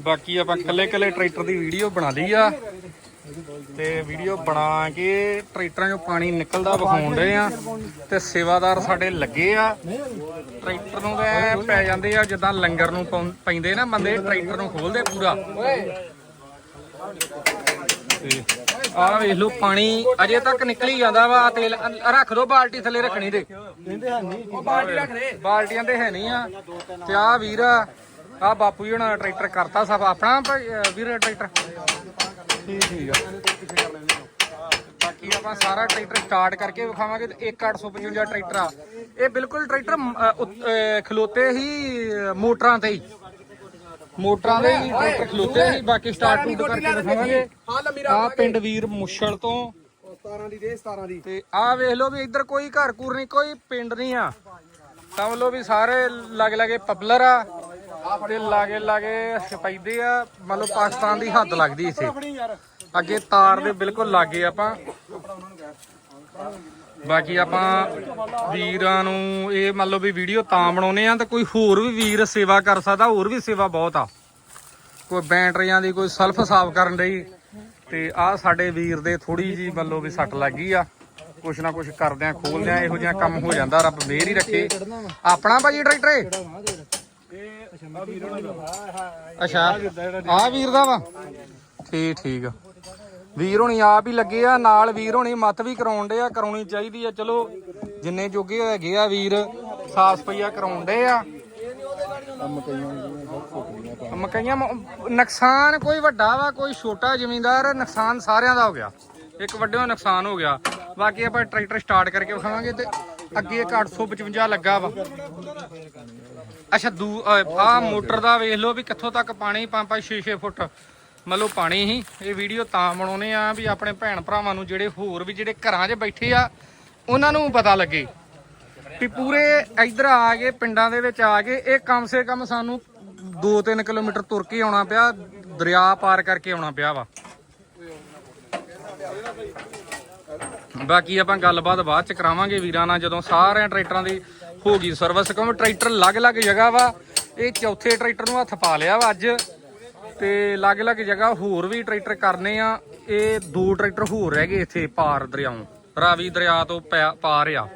ਬਾਕੀ ਆਪਾਂ ਕੱਲੇ ਕੱਲੇ ਟਰੈਕਟਰ ਦੀ ਵੀਡੀਓ ਬਣਾ ਲਈ ਆ। ਤੇ ਵੀਡੀਓ ਬਣਾ ਕੇ ਟਰੈਕਟਰਾਂ 'ਚੋਂ ਪਾਣੀ ਨਿਕਲਦਾ ਵਿਖਾਉਣ ਰਹੇ ਆ। ਤੇ ਸੇਵਾਦਾਰ ਸਾਡੇ ਲੱਗੇ ਆ। ਟਰੈਕਟਰ ਨੂੰ ਤਾਂ ਪੈ ਜਾਂਦੇ ਆ ਜਿੱਦਾਂ ਲੰਗਰ ਨੂੰ ਪੈਂਦੇ ਨਾ ਬੰਦੇ ਟਰੈਕਟਰ ਨੂੰ ਖੋਲਦੇ ਪੂਰਾ। ਤੇ ਆਹ ਵੇਖ ਲਓ ਪਾਣੀ ਅਜੇ ਤੱਕ ਨਿਕਲੀ ਜਾਂਦਾ ਵਾ ਤੇਲ ਰੱਖ ਦੋ ਬਾਲਟੀ ਥੱਲੇ ਰੱਖਣੀ ਦੇ ਬਾਲਟੀ ਰੱਖ ਦੇ। ਬਾਲਟੀਆਂ ਤੇ ਹੈ ਨਹੀਂ ਆ। ਤੇ ਆ ਵੀਰ ਆ ਬਾਪੂ ਜੀ ਹੁਣ ਟਰੈਕਟਰ ਕਰਤਾ ਸਭ ਆਪਣਾ ਭਾਈ, ਵੀਰ ਟਰੈਕਟਰ? ਠੀਕ ਠੀਕ ਆ। ਬਾਕੀ ਆਪਾਂ ਸਾਰਾ ਟਰੈਕਟਰ ਸਟਾਰਟ ਕਰਕੇ ਵਿਖਾਵਾਂਗੇ ਤੇ 1855 ਟਰੈਕਟਰ ਆ। ਇਹ ਬਿਲਕੁਲ ਟਰੈਕਟਰ ਅ, ਉੱਤ- ਅ, ਖਲੋਤੇ ਹੀ ਅ, ਮੋਟਰਾਂ ਤੇ ਹੀ। ਮੋਟਰਾਂ ਦੇ ਹੀ ਟਰੈਕਟਰ ਖਲੋਤੇ ਹੀ ਬਾਕੀ ਸਟਾਰਟ ਟੂਟ ਕਰਕੇ ਵਿਖਾਵਾਂਗੇ। ਆ ਪਿੰਡ ਵੀਰ ਮੁਸ਼ਲ ਤੋਂ। 17 ਦੀ ਦੇ 17 ਦੀ। ਤੇ ਆ ਵੇਖ ਲਓ ਵੀ ਇੱਧਰ ਕੋਈ ਘਰ ਘੂਰ ਨਹੀਂ ਕੋਈ ਪਿੰਡ ਨਹੀਂ ਆ। ਸਮਝ ਲਓ ਵੀ ਸਾਰੇ ਲਾਗੇ ਲਾਗੇ ਪਪਲਰ ਆ। ਤੇ ਲਾਗੇ ਲਾਗੇ ਸਪੈਦੇ ਆ ਮੰਨ ਪਾਕਿਸਤਾਨ ਦੀ ਹੱਦ ਲੱਗਦੀ ਇੱਥੇ। ਅੱਗੇ ਤਾਰ ਦੇ ਬਿਲਕੁਲ ਲਾਗੇ ਆਪਾਂ। ਬਾਕੀ ਆਪਾਂ ਵੀਰਾਂ ਨੂੰ ਇਹ ਮੰਨ ਲਓ ਵੀ ਵੀਡੀਓ ਤਾਂ ਬਣਾਉਨੇ ਆ ਤੇ ਕੋਈ ਹੋਰ ਵੀ ਵੀਰ ਸੇਵਾ ਕਰ ਸਕਦਾ, ਹੋਰ ਵੀ ਸੇਵਾ ਬਹੁਤ ਆ। ਕੋਈ ਬੈਟਰੀਆਂ ਦੀ ਕੋਈ ਸਲਫ ਸਾਫ਼ ਕਰਨ ਲਈ ਤੇ ਆ ਸਾਡੇ ਵੀਰ ਦੇ ਥੋੜੀ ਜੀ ਮੰਨ ਲਓ ਵੀ ਸੱਟ ਲੱਗ ਗਈ ਆ। ਕੁਛ ਨਾ ਕੁਛ ਕਰਦੇ ਆ, ਖੋਲਦੇ ਆ, ਇਹੋ ਜਿਹਾ ਕੰਮ ਹੋ ਜਾਂਦਾ, ਰੱਬ ਮਿਹਰ ਹੀ ਰੱਖੇ। ਆਪਣਾ ਭਾਜੀ ਟਰੈਕਟਰ ਅੱਛਾ। ਆ ਵੀਰ ਦਾ ਵਾ। ਠੀਕ ਠੀਕ। ਵੀਰ ਹੋਣੀ ਆਪ ਹੀ ਲੱਗੇ ਆ, ਨਾਲ ਵੀਰ ਹੋਣੀ ਮੱਤ ਵੀ ਕਰਾਉਣ ਦੇ ਆ, ਕਰਾਉਣੀ ਚਾਹੀਦੀ ਆ। ਚਲੋ, ਜਿੰਨੇ ਜੋਗੇ ਹੈਗੇ ਆ ਵੀਰ, ਸਾਫ਼ ਸਫਾਈਆ ਕਰਾਉਣ ਦੇ ਆ। ਮਕਈਆਂ ਨੁਕਸਾਨ ਕੋਈ ਵੱਡਾ ਵਾ, ਕੋਈ ਛੋਟਾ ਜ਼ਿਮੀਂਦਾਰ, ਨੁਕਸਾਨ ਸਾਰਿਆਂ ਦਾ ਹੋ ਗਿਆ। ਇੱਕ ਵੱਡੇ ਨੁਕਸਾਨ ਹੋ ਗਿਆ। ਬਾਕੀ ਆਪਾਂ ਟਰੈਕਟਰ ਸਟਾਰਟ ਕਰਕੇ ਵਿਖਾਵਾਂਗੇ ਤੇ ਅੱਗੇ ਇੱਕ 855 ਲੱਗਾ ਵਾ। ਅੱਛਾ, ਦੂ ਆ ਮੋਟਰ ਦਾ ਵੇਖ ਲਓ ਵੀ ਕਿੱਥੋਂ ਤੱਕ ਪਾਣੀ 5-5 6-6 ਫੁੱਟ। ਮਤਲਬ ਪਾਣੀ ਹੀ। ਇਹ ਵੀਡੀਓ ਤਾਂ ਬਣਾਉਨੇ ਆ ਵੀ ਆਪਣੇ ਭੈਣ ਭਰਾਵਾਂ ਨੂੰ ਜਿਹੜੇ ਹੋਰ ਵੀ ਜਿਹੜੇ ਘਰਾਂ 'ਚ ਬੈਠੇ ਆ, ਉਹਨਾਂ ਨੂੰ ਪਤਾ ਲੱਗੇ। ਵੀ ਪੂਰੇ ਇੱਧਰ ਆ ਕੇ ਪਿੰਡਾਂ ਦੇ ਵਿੱਚ ਆ ਕੇ ਇਹ ਕਮ ਸੇ ਕਮ ਸਾਨੂੰ 2-3 ਕਿਲੋਮੀਟਰ ਤੁਰ ਕੇ ਆਉਣਾ ਪਿਆ, ਦਰਿਆ ਪਾਰ ਕਰਕੇ ਆਉਣਾ ਪਿਆ ਵਾ। ਬਾਕੀ ਆਪਾਂ ਗੱਲਬਾਤ ਬਾਅਦ ਚ ਕਰਾਵਾਂਗੇ ਵੀਰਾਂ ਨਾਲ, ਜਦੋਂ ਸਾਰਿਆਂ ਟਰੈਕਟਰਾਂ ਦੀ ਹੋ ਗਈ ਸਰਵਿਸ ਕਿਉਂਕਿ ਟਰੈਕਟਰ ਅਲੱਗ-ਅਲੱਗ ਜਗ੍ਹਾ ਵਾ, ਇਹ ਚੌਥੇ ਟਰੈਕਟਰ ਨੂੰ ਹੱਥ ਪਾ ਲਿਆ ਵਾ ਅੱਜ। ਤੇ ਅਲੱਗ-ਅਲੱਗ ਜਗ੍ਹਾ ਹੋਰ ਵੀ ਟਰੈਕਟਰ ਕਰਨੇ ਆ, ਇਹ ਦੋ ਟਰੈਕਟਰ ਹੋਰ ਰਹਿ ਗਏ ਇੱਥੇ ਪਾਰ ਦਰਿਆਓਂ ਰਾਵੀ ਦਰਿਆ ਤੋਂ ਪੈ- ਪਾਰ ਆ।